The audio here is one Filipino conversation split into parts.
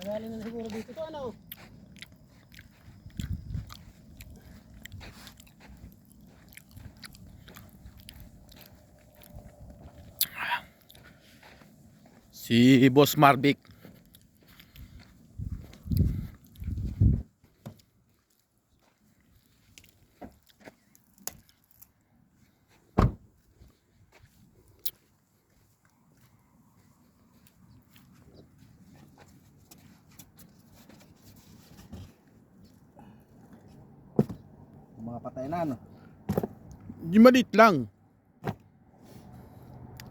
Magaling na siguro dito to ano. Si Boss Marvick. Mga patay na ano. Yung maliit lang.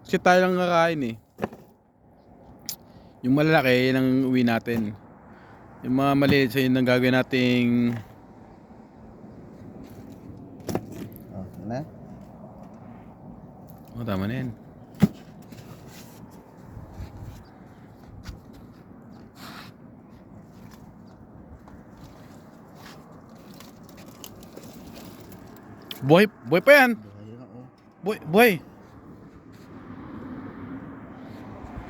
Kasi tayo lang kakain eh. Yung malalaki, yun ang uwi natin. Yung mga maliit sa yun ang gagawin nating Oh, na. Oh, tama na yan. Boy, boy pa yan. Boy, boy.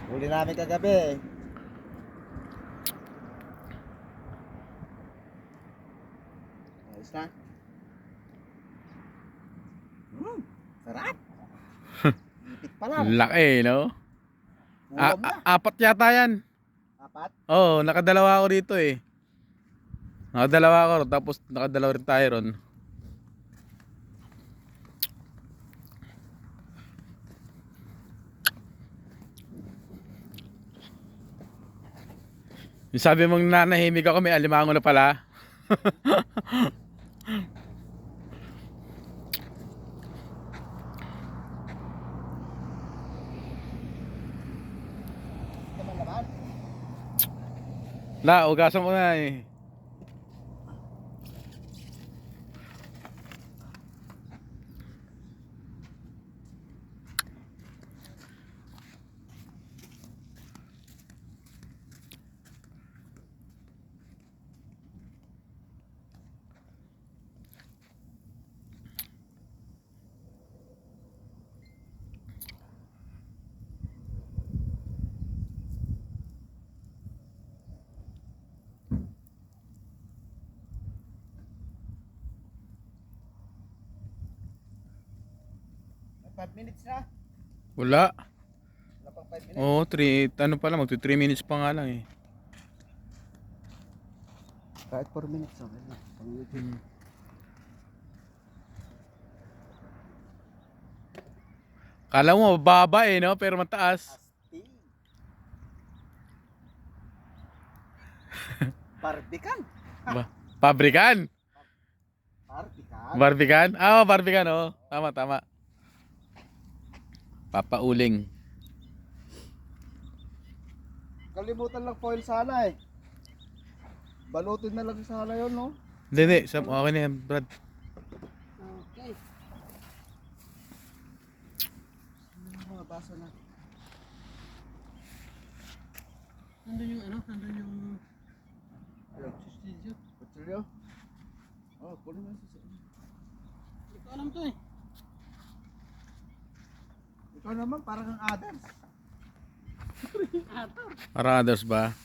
Huli namin kagabi. Ayos na. Hmm, sarap. Ipit pa lang. Laki, no? A- a- apat yata yan. Apat. Oo, oh, nakadalawa ako dito eh. Nakadalawa ako, tapos nakadalawa rin tayo ron. Yung sabi mong nanahimik ako, may alimango na pala. La, ugasan mo na eh. 5 minutes na. Wala. Wala pang 5 minutes. Oo, 3, ano pala, magto 3 minutes pa nga lang eh. Kahit 4 minutes. Okay na. Pang YouTube. Kala mo mababa eh, no? Pero mataas. Barbican. Ba Pabrikan? Barbican. Barbican? Ah, oh, barbican, oh. Tama, tama. Papauling. Kalimutan lang foil sana eh. Balutin na lang sana yun, no? Hindi, hindi. Sam- Okay na yan, Brad. Okay. Mga baso na. Nandun yung ano, nandun yung Ano? studio. Kutsilyo? Oh, kunin mo sa Hindi ko alam to eh. Ikaw naman, parang ang Adams. Ator. Para others ba?